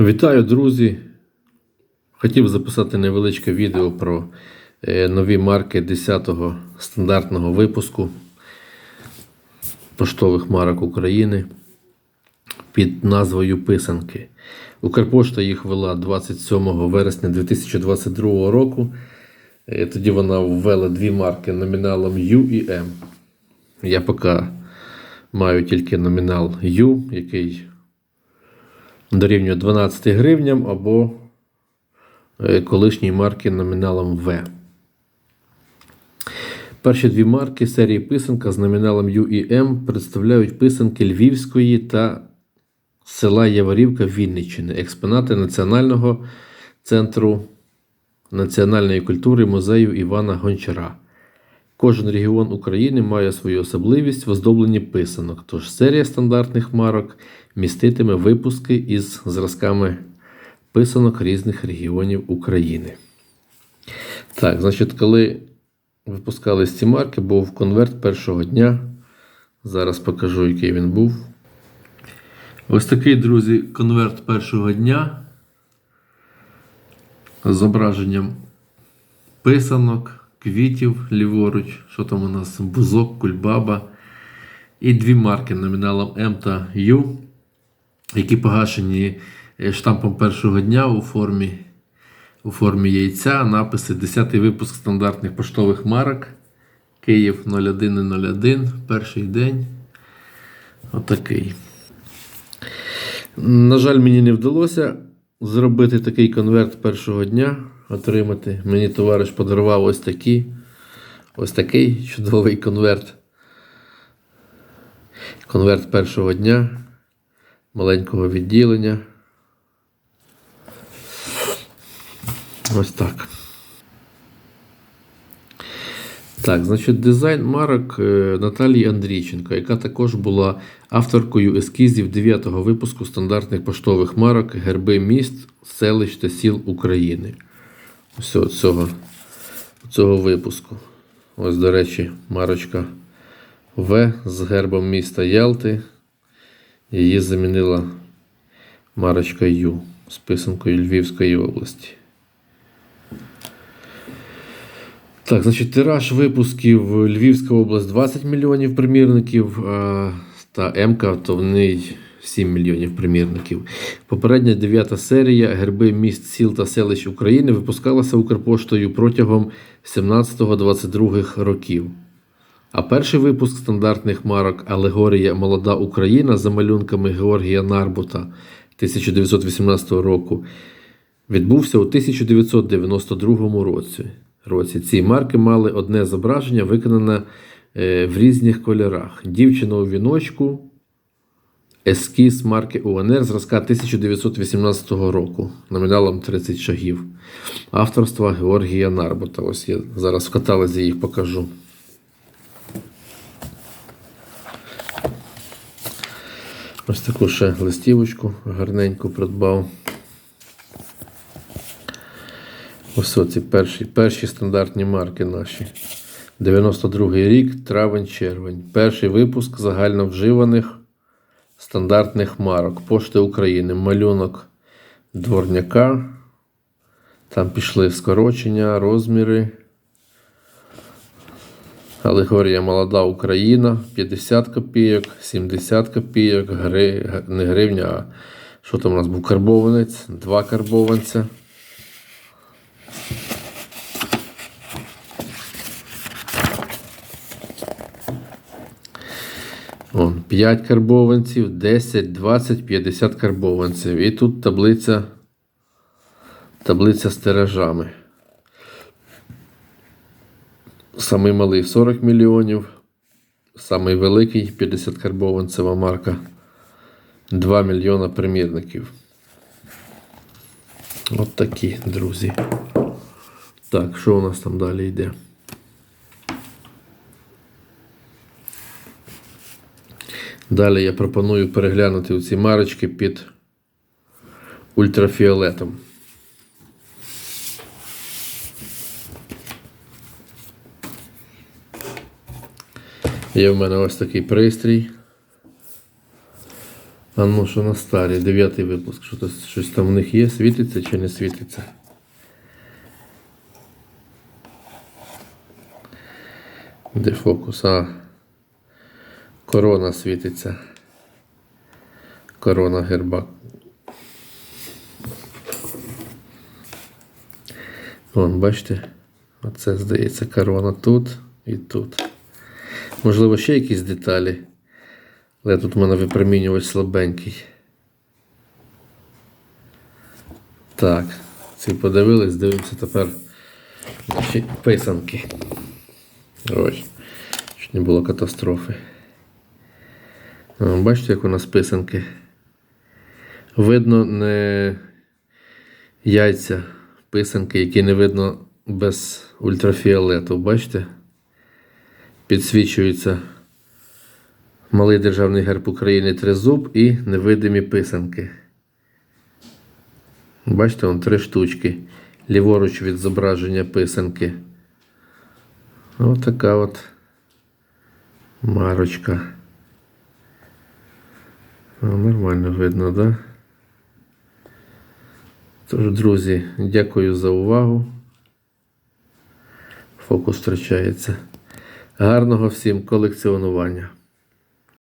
Вітаю, друзі! Хотів записати невеличке відео про е, нові марки 10-го стандартного випуску поштових марок України під назвою Писанки. Укрпошта їх ввела 27 вересня 2022 року. Е, Тоді вона ввела дві марки номіналом U і M. Я поки маю тільки номінал U, який дорівнює 12 гривням або е, колишній марки номіналом В. Перші дві марки серії писанка з номіналом U і M представляють писанки Львівської та села Яворівка Вінниччини, експонати Національного центру національної культури музею Івана Гончара. Кожен регіон України має свою особливість в оздобленні писанок, тож серія стандартних марок міститиме випуски із зразками писанок різних регіонів України. Так, значить, коли випускались ці марки, був конверт першого дня. Зараз покажу, який він був. Ось такий, друзі, конверт першого дня з зображенням писанок, квітів ліворуч, що там у нас бузок, кульбаба. І дві марки номіналом М та Ю, які погашені е, штампом першого дня у формі, у формі яйця. Написи 10-й випуск стандартних поштових марок. Київ 0101, перший день. Отакий. На жаль, мені не вдалося зробити такий конверт першого дня, отримати. Мені товариш подарував ось такий, ось такий чудовий конверт. Конверт першого дня, маленького відділення. Ось так. Так, значить, дизайн марок е, Наталії Андрійченко, яка також була авторкою ескізів 9-го випуску стандартних поштових марок Герби міст, селищ та сіл України. Ось цього, цього випуску. Ось, до речі, марочка В з гербом міста Ялти. Її замінила марочка Ю з писанкою Львівської області. Так, значить, тираж випусків Львівська область 20 мільйонів примірників, та МК то в неї 7 мільйонів примірників. Попередня дев'ята серія Герби міст сіл та селищ України випускалася Укрпоштою протягом 17-22 років. А перший випуск стандартних марок Алегорія Молода Україна за малюнками Георгія Нарбута 1918 року відбувся у 1992 році. Ці марки мали одне зображення, виконане е, в різних кольорах. Дівчина у віночку, ескіз марки УНР зразка 1918 року, номіналом 30 шагів. Авторства Георгія Нарбута. Ось я зараз в каталозі їх покажу. Ось таку ще листівочку гарненьку придбав. Ось оці перші, перші стандартні марки наші. 92-й рік, травень-червень. Перший випуск загальновживаних стандартних марок Пошти України. Малюнок дворняка. Там пішли скорочення, розміри. Алегорія Молода Україна 50 копійок, 70 копійок, гри, не гривня, а що там у нас був карбованець, два карбованця. Вон, 5 карбованців, 10, 20, 50 карбованців. І тут таблиця, таблиця з тиражами. Самий малий 40 мільйонів. Самий великий 50 карбованцева марка. 2 мільйона примірників. От такі, друзі. Так, що у нас там далі йде? Далі я пропоную переглянути ці марочки під ультрафіолетом. Є в мене ось такий пристрій. А ну, що на старі, дев'ятий випуск. Що то, щось там в них є, світиться чи не світиться? Де фокус? А. Корона світиться. Корона герба. Вон, бачите? Оце, здається, корона тут і тут. Можливо, ще якісь деталі. Але тут у мене випромінювач слабенький. Так, ці подивились, дивимося тепер наші писанки. Ой, щоб не було катастрофи. Бачите, як у нас писанки. Видно не яйця писанки, які не видно без ультрафіолету. Бачите? Підсвічується малий державний герб України тризуб і невидимі писанки. Бачите, вон три штучки. Ліворуч від зображення писанки. Ось така от марочка. О, нормально видно, да? Тож, друзі, дякую за увагу. Фокус втрачається. Гарного всім колекціонування.